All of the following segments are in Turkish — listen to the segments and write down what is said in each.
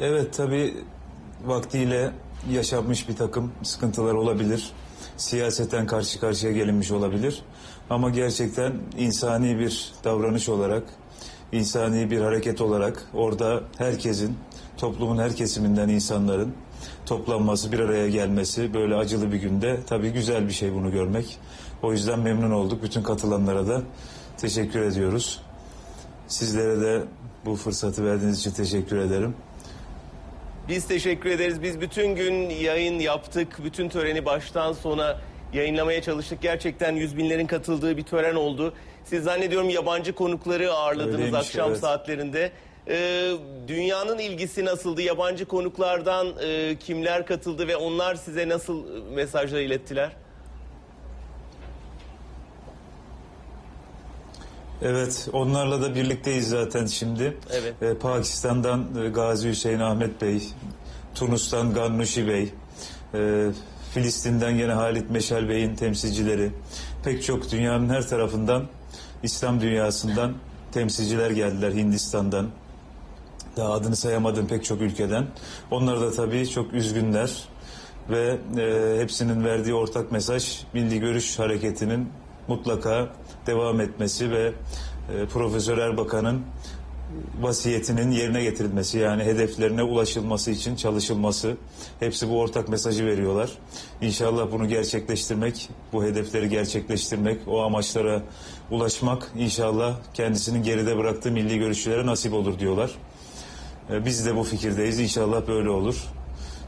Evet tabii vaktiyle yaşanmış bir takım sıkıntılar olabilir. Siyaseten karşı karşıya gelinmiş olabilir. Ama gerçekten insani bir davranış olarak, insani bir hareket olarak orada herkesin, toplumun her kesiminden insanların toplanması, bir araya gelmesi böyle acılı bir günde tabii güzel bir şey bunu görmek. O yüzden memnun olduk. Bütün katılanlara da teşekkür ediyoruz. Sizlere de bu fırsatı verdiğiniz için teşekkür ederim. Biz teşekkür ederiz. Biz bütün gün yayın yaptık. Bütün töreni baştan sona yayınlamaya çalıştık. Gerçekten yüz binlerin katıldığı bir tören oldu. Siz zannediyorum yabancı konukları ağırladınız Öyleymiş, akşam evet. saatlerinde. Ee, dünyanın ilgisi nasıldı? Yabancı konuklardan e, kimler katıldı ve onlar size nasıl e, mesajlar ilettiler? Evet, onlarla da birlikteyiz zaten şimdi. Evet. Ee, Pakistan'dan e, Gazi Hüseyin Ahmet Bey, Tunus'tan Gannuşi Bey, e, Filistin'den gene Halit Meşal Bey'in temsilcileri, pek çok dünyanın her tarafından, İslam dünyasından temsilciler geldiler Hindistan'dan. Daha adını sayamadığım pek çok ülkeden. Onlar da tabii çok üzgünler ve e, hepsinin verdiği ortak mesaj Milli Görüş Hareketi'nin mutlaka devam etmesi ve e, Profesör Erbakan'ın vasiyetinin yerine getirilmesi yani hedeflerine ulaşılması için çalışılması hepsi bu ortak mesajı veriyorlar. İnşallah bunu gerçekleştirmek, bu hedefleri gerçekleştirmek, o amaçlara ulaşmak inşallah kendisinin geride bıraktığı milli görüşçülere nasip olur diyorlar. E, Biz de bu fikirdeyiz. İnşallah böyle olur.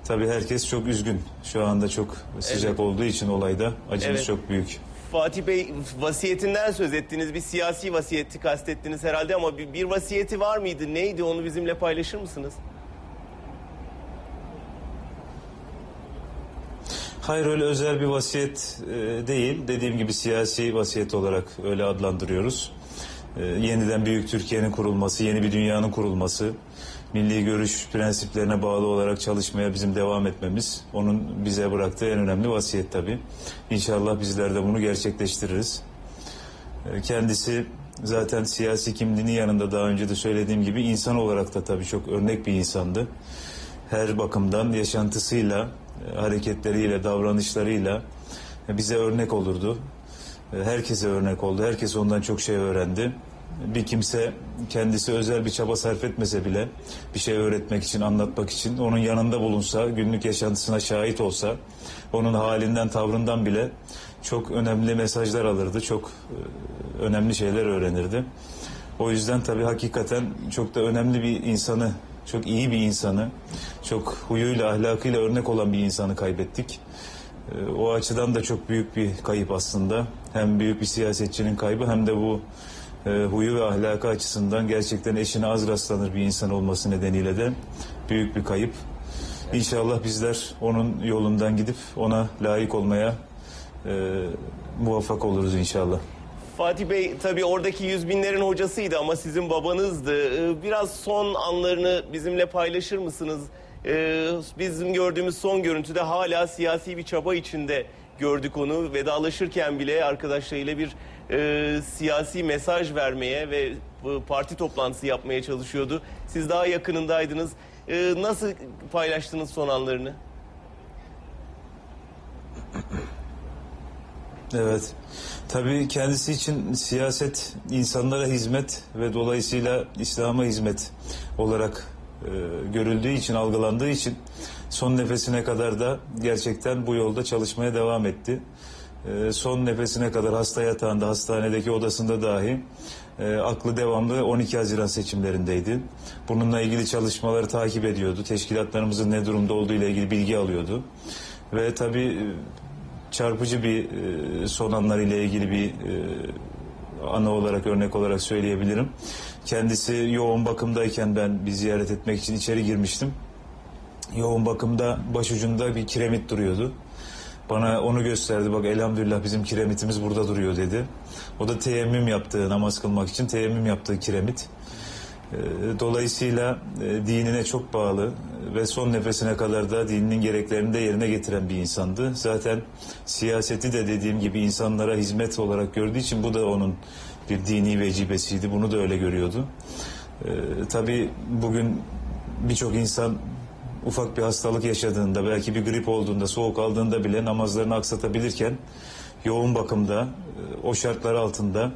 Tabii herkes çok üzgün. Şu anda çok sıcak Evet. olduğu için olayda acımız Evet. çok büyük. Fatih Bey vasiyetinden söz ettiniz. Bir siyasi vasiyeti kastettiniz herhalde ama bir, bir vasiyeti var mıydı? Neydi onu bizimle paylaşır mısınız? Hayır öyle özel bir vasiyet e, değil. Dediğim gibi siyasi vasiyet olarak öyle adlandırıyoruz. E, yeniden Büyük Türkiye'nin kurulması, yeni bir dünyanın kurulması, milli görüş prensiplerine bağlı olarak çalışmaya bizim devam etmemiz, onun bize bıraktığı en önemli vasiyet tabii. İnşallah bizler de bunu gerçekleştiririz. E, Kendisi zaten siyasi kimliğinin yanında daha önce de söylediğim gibi insan olarak da tabii çok örnek bir insandı. Her bakımdan yaşantısıyla, e, hareketleriyle, davranışlarıyla e, bize örnek olurdu. E, Herkese örnek oldu. Herkes ondan çok şey öğrendi. Bir kimse kendisi özel bir çaba sarf etmese bile bir şey öğretmek için, anlatmak için onun yanında bulunsa, günlük yaşantısına şahit olsa, onun halinden, tavrından bile çok önemli mesajlar alırdı, çok e, önemli şeyler öğrenirdi. O yüzden tabii hakikaten çok da önemli bir insanı, çok iyi bir insanı, çok huyuyla, ahlakıyla örnek olan bir insanı kaybettik. E, O açıdan da çok büyük bir kayıp aslında. Hem büyük bir siyasetçinin kaybı hem de bu e, huyu ve ahlakı açısından gerçekten eşine az rastlanır bir insan olması nedeniyle de büyük bir kayıp. İnşallah bizler onun yolundan gidip ona layık olmaya e, muvaffak oluruz inşallah. Fatih Bey tabii oradaki yüz binlerin hocasıydı ama sizin babanızdı. Ee, Biraz son anlarını bizimle paylaşır mısınız? Ee, Bizim gördüğümüz son görüntüde hala siyasi bir çaba içinde gördük onu. Vedalaşırken bile arkadaşlarıyla bir e, siyasi mesaj vermeye ve e, parti toplantısı yapmaya çalışıyordu. Siz daha yakınındaydınız. Ee, Nasıl paylaştınız son anlarını? Evet. Tabii kendisi için siyaset insanlara hizmet ve dolayısıyla İslam'a hizmet olarak e, görüldüğü için, algılandığı için son nefesine kadar da gerçekten bu yolda çalışmaya devam etti. E, son nefesine kadar hasta yatağında, hastanedeki odasında dahi e, aklı devamlı 12 Haziran seçimlerindeydi. Bununla ilgili çalışmaları takip ediyordu. Teşkilatlarımızın ne durumda olduğu ile ilgili bilgi alıyordu. Ve tabii e, çarpıcı bir e, son anlar ile ilgili bir e, ana olarak örnek olarak söyleyebilirim. Kendisi yoğun bakımdayken ben bir ziyaret etmek için içeri girmiştim. Yoğun bakımda başucunda bir kiremit duruyordu. Bana onu gösterdi. Bak elhamdülillah bizim kiremitimiz burada duruyor dedi. O da teyemmüm yaptığı, namaz kılmak için teyemmüm yaptığı kiremit. E, Dolayısıyla e, dinine çok bağlı ve son nefesine kadar da dininin gereklerini de yerine getiren bir insandı. Zaten siyaseti de dediğim gibi insanlara hizmet olarak gördüğü için bu da onun bir dini vecibesiydi. Bunu da öyle görüyordu. E, tabii bugün birçok insan ufak bir hastalık yaşadığında, belki bir grip olduğunda, soğuk aldığında bile namazlarını aksatabilirken yoğun bakımda, e, o şartlar altında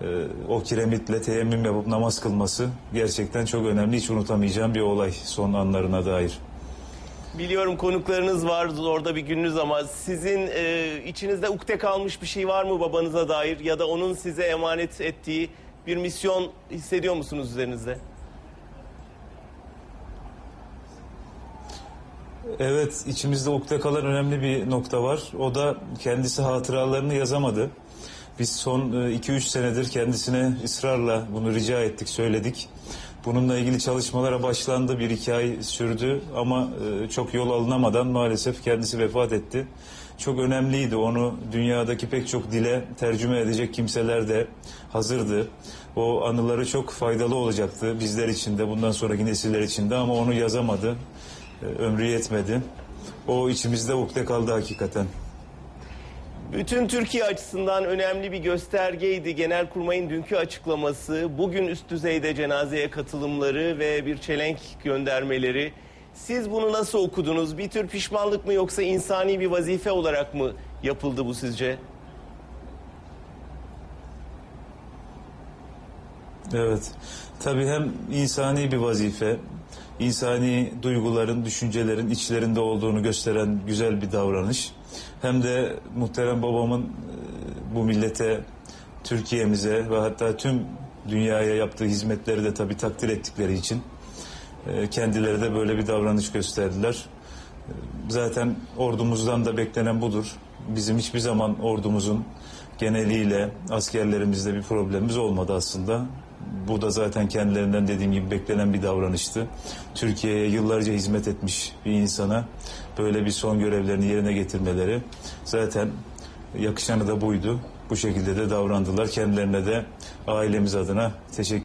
e, o kiremitle teyemmüm yapıp namaz kılması gerçekten çok önemli. Hiç unutamayacağım bir olay son anlarına dair. Biliyorum konuklarınız var orada bir gününüz ama sizin e, içinizde ukde kalmış bir şey var mı babanıza dair ya da onun size emanet ettiği bir misyon hissediyor musunuz üzerinizde? Evet, içimizde ukde kalan önemli bir nokta var. O da kendisi hatıralarını yazamadı. Biz son 2-3 senedir kendisine ısrarla bunu rica ettik, söyledik. Bununla ilgili çalışmalara başlandı, bir iki ay sürdü ama e, çok yol alınamadan maalesef kendisi vefat etti. Çok önemliydi, onu dünyadaki pek çok dile tercüme edecek kimseler de hazırdı. O anıları çok faydalı olacaktı bizler için de, bundan sonraki nesiller için de ama onu yazamadı, e, ömrü yetmedi. O içimizde ukde kaldı hakikaten. Bütün Türkiye açısından önemli bir göstergeydi Genelkurmay'ın dünkü açıklaması. Bugün üst düzeyde cenazeye katılımları ve bir çelenk göndermeleri. Siz bunu nasıl okudunuz? Bir tür pişmanlık mı yoksa insani bir vazife olarak mı yapıldı bu sizce? Evet. Tabii hem insani bir vazife, insani duyguların, düşüncelerin içlerinde olduğunu gösteren güzel bir davranış. Hem de muhterem babamın e, bu millete, Türkiye'mize ve hatta tüm dünyaya yaptığı hizmetleri de tabii takdir ettikleri için e, kendileri de böyle bir davranış gösterdiler. E, Zaten ordumuzdan da beklenen budur. Bizim hiçbir zaman ordumuzun geneliyle askerlerimizde bir problemimiz olmadı aslında. Bu da zaten kendilerinden dediğim gibi beklenen bir davranıştı. Türkiye'ye yıllarca hizmet etmiş bir insana böyle bir son görevlerini yerine getirmeleri zaten yakışanı da buydu. Bu şekilde de davrandılar. Kendilerine de ailemiz adına teşekkür